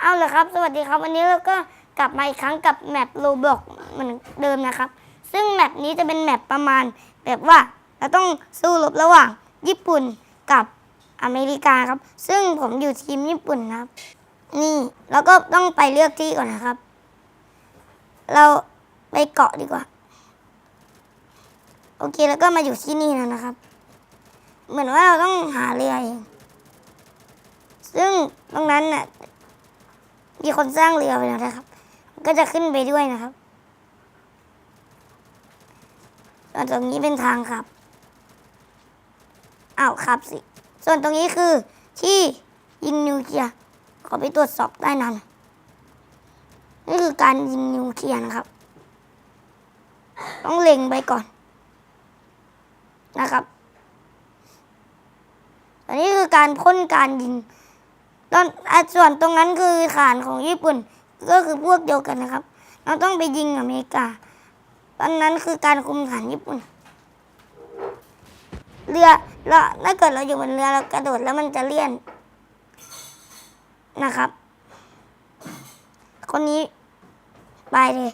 เอาเลยครับ สวัสดีครับวันนี้เราก็กลับมาอีกครั้งกับแมปโรบอกเหมือนเดิมนะครับ ซึ่งแมปนี้จะเป็นแมปประมาณ แบบว่าเราต้องสู้รบระหว่าง ญี่ปุ่นกับอเมริกาครับ ซึ่งผมอยู่ทีมญี่ปุ่นนะครับ นี่แล้วก็ต้องไปเลือกที่ก่อนนะครับ เราไปเกาะดีกว่า โอเคแล้วก็มาอยู่ที่นี่แล้วนะครับ เหมือนว่าเราต้องหาเรือเองซึ่งตรงนั้นน่ะ มีคนสร้างเรือไปแล้วนะครับ ก็จะขึ้นไปด้วยนะครับส่วนตรงนี้เป็นทางครับอ้าวครับสิ ส่วนตรงนี้คือที่ยิงนิวเคลียร์ขอไปตรวจสอบได้นานนี่คือการยิงนิวเคลียร์นะครับ ต้องเล็งไปก่อน นะครับ อันนี้คือการพ่นการยิง ตอนอส่วนตรงนั้นคือฐานของญี่ปุ่นก็คือพวกเดียวกันนะครับ เราต้องไปยิงอเมริกาตอนนั้นคือการคุมฐานญี่ปุ่น เรือเราถ้าเกิดเราอยู่บนเรือเรากระโดดแล้วมันจะเลี่ยนนะครับ คนนี้ไปเลย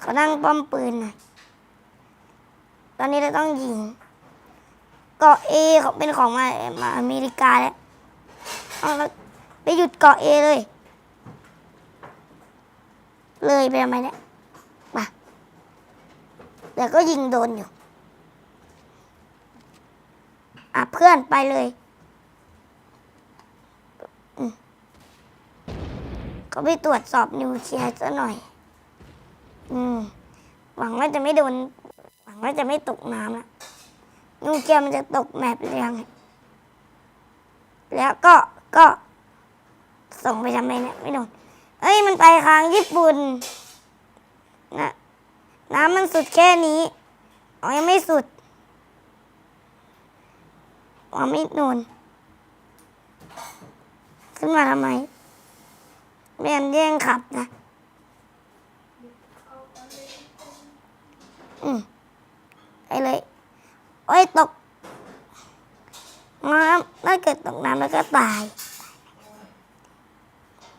เขานั่งป้อมปืนหน่อยตอนนี้เราต้องยิงเกาะเอเขาเป็นของมามาอเมริกาแล้ว เอาล้วไปหยุดเกาะเอเลย เลยไปทำไมเนี่ยมาเดี๋ยวก็ยิงโดนอยู่ อะเพื่อนไปเลยก็ไปตรวจสอบนิวเคลียร์ซะหน่อย อืม หวังว่าจะไม่โดน หวังว่าจะไม่ตกน้ำนะนิวเคลียร์มันจะตกแมปหรือยังแล้วก็ ก็ส่งไปทำไมเนี่ยไม่โดนเอ้ยมันไปทางญี่ปุ่นนะน้ำมันสุดแค่นี้อ๋อยังไม่สุดอ๋อไม่โดนขึ้นมาทำไมไม่งั้นแย่งขับนะอืมไปเลยโอ้ยตกน้ำถ้าเกิดตกน้ำแล้วก็ตาย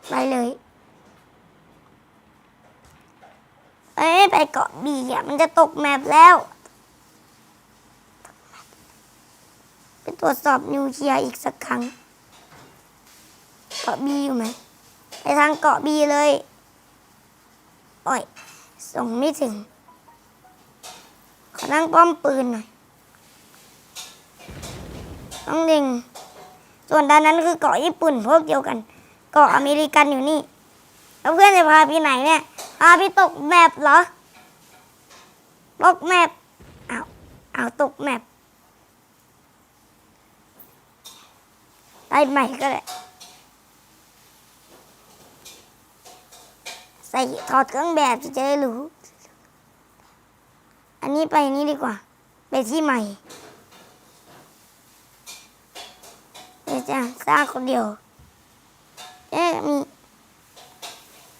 ไปเลยเอ้ยไปเกาะบีอะมันจะตกแมปแล้ว ไปตรวจสอบนิวเคลียร์อีกสักครั้ง เกาะบีอยู่ไหม ไปทางเกาะบีเลยโอ้ยส่งไม่ถึง ขอนั่งป้อมปืนหน่อยต้องเล็งส่วนด้านนั้นคือเกาะญี่ปุ่นพวกเดียวกัน กาะอเมริกันอยู่นี่แล้วเพื่อนจะพาพี่ไหนเนี่ยพาพี่ตกแมปเหรอตกแมปเอาเอาตกแมปไปใหม่ก็ได้ใส่ถอดเครื่องแบบจะได้รู้ อันนี้ไปนี้ดีกว่า ไปที่ใหม่เดี๋ยวจะสร้างคนเดียว เอ๊ะมี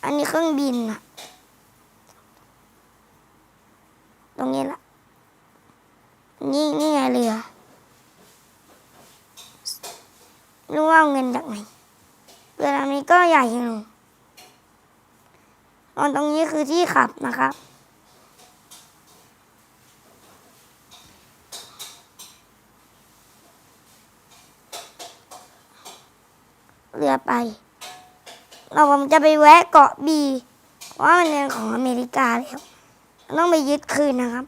อันนี้เครื่องบินอะตรงนี้ละ นี่นี่ไงเรือไม่รู้ว่าเอาเงินจากไหนเรือลำนี้ก็ใหญ่อยู่ตอนตรงนี้คือที่ขับนะครับ เรือไป เราผมจะไปแวะเกาะบีว่ามันเป็นของอเมริกาแล้วต้องไปยึดคืนนะครับ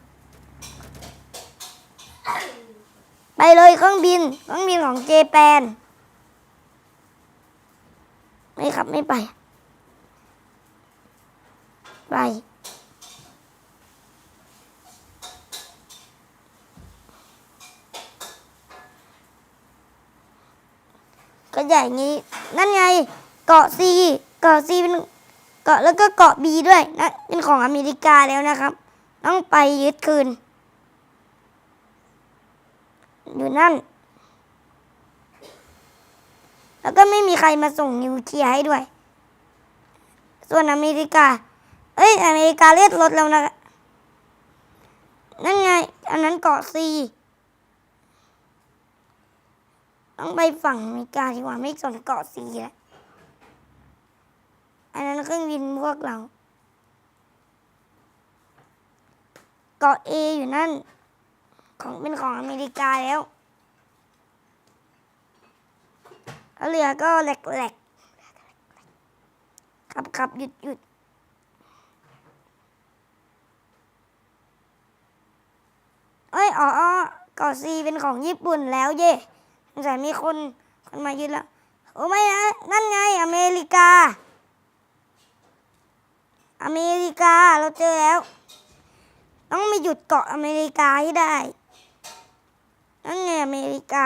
ไปเลยเครื่องบินเครื่องบินของเจแปน ไม่ขับไม่ไป ไปก็ใหญ่งี้ นั่นไง เกาะซีเกาะซีเป็นเกาะแล้วก็เกาะบีด้วยนะเป็นของอเมริกาแล้วนะครับ ต้องไปยึดคืน อยู่นั่น แล้วก็ไม่มีใครมาส่งนิวเคลียร์ให้ด้วย ส่วนอเมริกา เอ้ย อเมริกาเลียดรถแล้วนะ นั่นไง อันนั้นเกาะซีต้องไปฝั่งอเมริกาดีกว่าไม่สนเกาะซีแล้ว อันนั้นเครื่องบินพวกเรา เกาะเออยู่นั่น ของเป็นของอเมริกาแล้วเรือก็แหลกๆขับขับหยุดหยุดเอ้ย อ๋ออ๋อเกาะซีเป็นของญี่ปุ่นแล้วเย่สงสัยมีคน คนมายึดแล้ว โอ้ไม่นะ นั่นไง อเมริกา อเมริกาเราเจอแล้ว ต้องไปหยุดเกาะอเมริกาให้ได้นั่นไงอเมริกา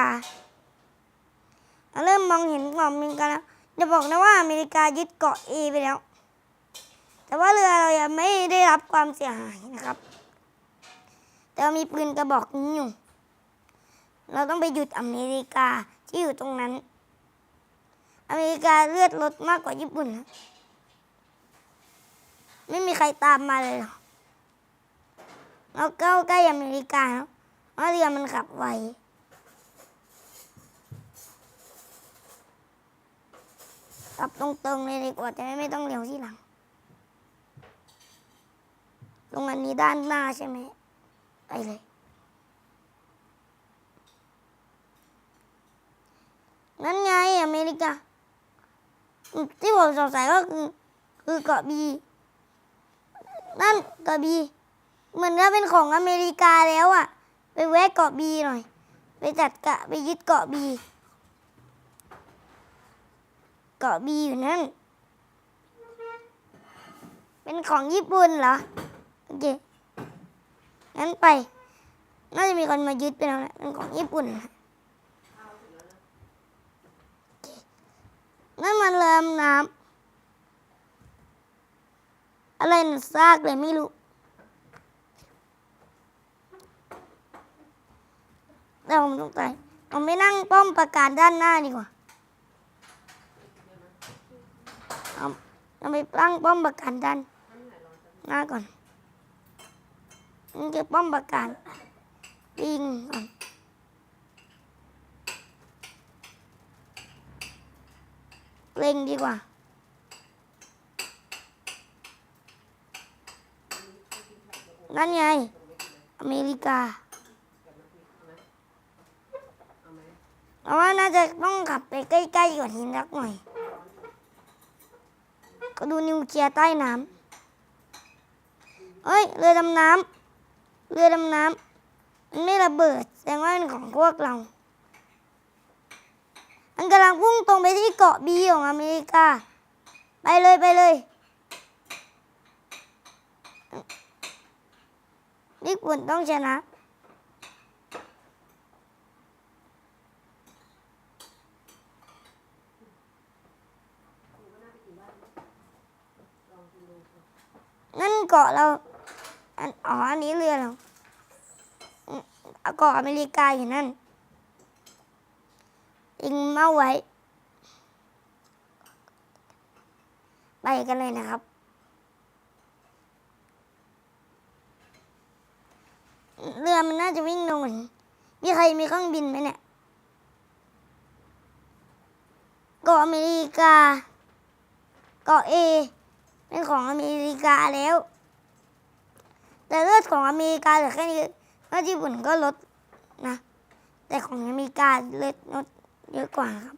เราเริ่มมองเห็นเกาะอเมริกาแล้วจะบอกนะว่าอเมริกายึดเกาะเอไปแล้ว แต่ว่าเรือเรายังไม่ได้รับความเสียหายนะครับ แต่ว่ามีปืนกระบอกนี้อยู่ เราต้องไปหยุดอเมริกาที่อยู่ตรงนั้น อเมริกาเลือดลดมากกว่าญี่ปุ่นนะ ไม่มีใครตามมาเลยหรอเราเข้าใกล้อเมริกาแล้วเพราะเรือมันขับไวกลับตรงๆเลยดีกว่าจะได้ไม่ต้องเลี้ยวที่หลัง ตรงอันนี้ด้านหน้าใช่ไหมไปเลยนั่นไงอเมริกาที่ผมสงสัยก็คือคือเกาะบี นั่นเกาะบีเหมือนจะเป็นของอเมริกาแล้วอะไปแวะเกาะบีหน่อย ไปจัดกะไปยึดเกาะบี เกาะบีอยู่นั่น เป็นของญี่ปุ่นเหรอ โอเค งั้นไป น่าจะมีคนมายึดไปแล้วแหละเป็นของญี่ปุ่นนะนั่นมันเรือดำน้ำ อะไรนะซากเลยไม่รู้แต่ผมสงสัยผมไม่นั่งป้อมประการด้านหน้าดีกว่าเอาเอาไปตั้งป้อมประการด้านหน้าก่อนนี่คือป้อมประการยิงก่อนเล็งดีกว่า นั่นไง อเมริกาเพราะว่าน่าจะต้องขับไปใกล้ๆกว่าหินรักหน่อย ก็ดูนิวเคลียร์ใต้น้ำเอ้ย เรือดำน้ำเรือดำน้ำมันไม่ระเบิด แสดงว่าเป็นของพวกเรา มันกำลังพุ่งตรงไปที่เกาะบีของอเมริกา ไปเลยไปเลย ญี่ปุ่นต้องชนะ นั่นเกาะเราอันอ๋ออันนี้เรือเราเกาะอเมริกาอยู่นั่นยิงเมาไว้ ไปกันเลยนะครับ เรือมันน่าจะวิ่งลงเหมือนมีใครมีเครื่องบินไหมเนี่ยเกาะอเมริกา เกาะเอ เป็นของอเมริกาแล้ว แต่เลือดของอเมริกาเหลือแค่นี้เลือดญี่ปุ่นก็ลดนะ แต่ของอเมริกาเลือดลดเยอะกว่าครับ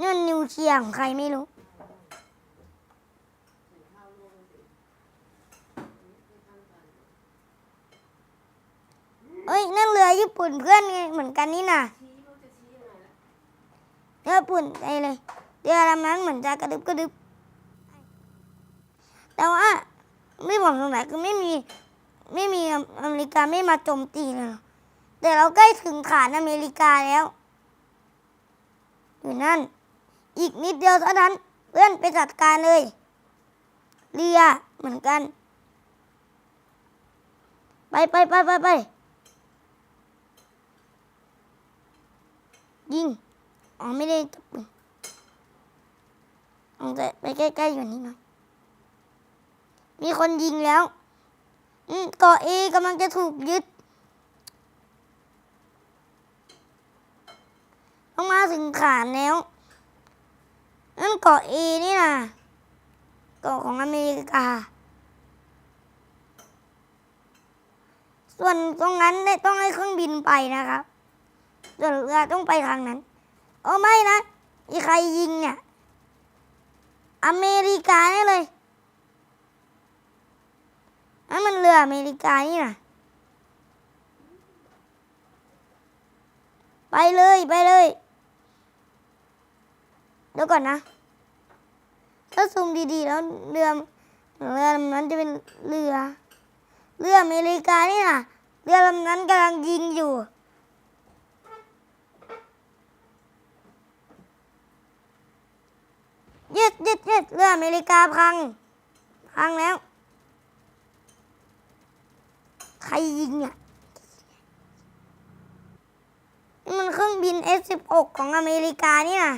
นี่นนิวเคลียร์ของใครไม่รู้ เอ้ยนั่นเรือญี่ปุ่นเพื่อนไงเหมือนกันนี่นะเรือญี่ปุ่นไปเลยเรือลำนั้นเหมือนจะกระดึบกระดึบแต่ว่าไม่ผมสงสัยคือไม่มีไม่มีอเมริกาไม่มาโจมตีเลยหรอกแต่เราใกล้ถึงฐานอเมริกาแล้ว อยู่นั่น อีกนิดเดียวเท่านั้นเพื่อนไปจัดการเลย เรือเหมือนกัน ไปไปไปไปไปยิง อ๋อไม่ได้จับปืนเอาแต่ไปใกล้ๆอยู่นี่หน่อย มีคนยิงแล้ว อืมเกาะเอกำลังจะถูกยึดต้องมาถึงขานแล้ว นั่นเกาะเอนี่นะเกาะของอเมริกา ส่วนตรงนั้นได้ต้องให้เครื่องบินไปนะครับส่วนเรือต้องไปทางนั้น โอ้ไม่นะมีใครยิงเนี่ย อเมริกาแน่เลยนั่นมันเรืออเมริกานี่นะไปเลยไปเลยเดี๋ยวก่อนนะ ถ้าซูมดีๆ แล้วเรือเรือลำนั้นจะเป็นเรือ เรืออเมริกานี่นะเรือลำนั้นกำลังยิงอยู่ ยึดยึดยึด เรืออเมริกาพัง พังแล้ว ใครยิงเนี่ยนี่มันเครื่องบิน F16 ของอเมริกานี่นะ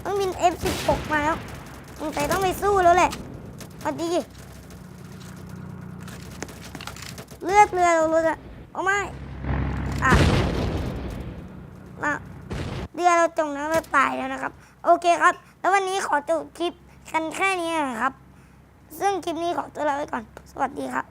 เครื่องบิน F16 มาแล้วสงสัยต้องไปสู้แล้วแหละพอดีเลือดเรือเราเรือโอ้ไม่อะอะเรือเราจมน้ำเราตายแล้วนะครับ โอเคครับ แล้ววันนี้ขอจบคลิปกันแค่นี้นะครับ ซึ่งคลิปนี้ขอตัวลาไปก่อน สวัสดีครับ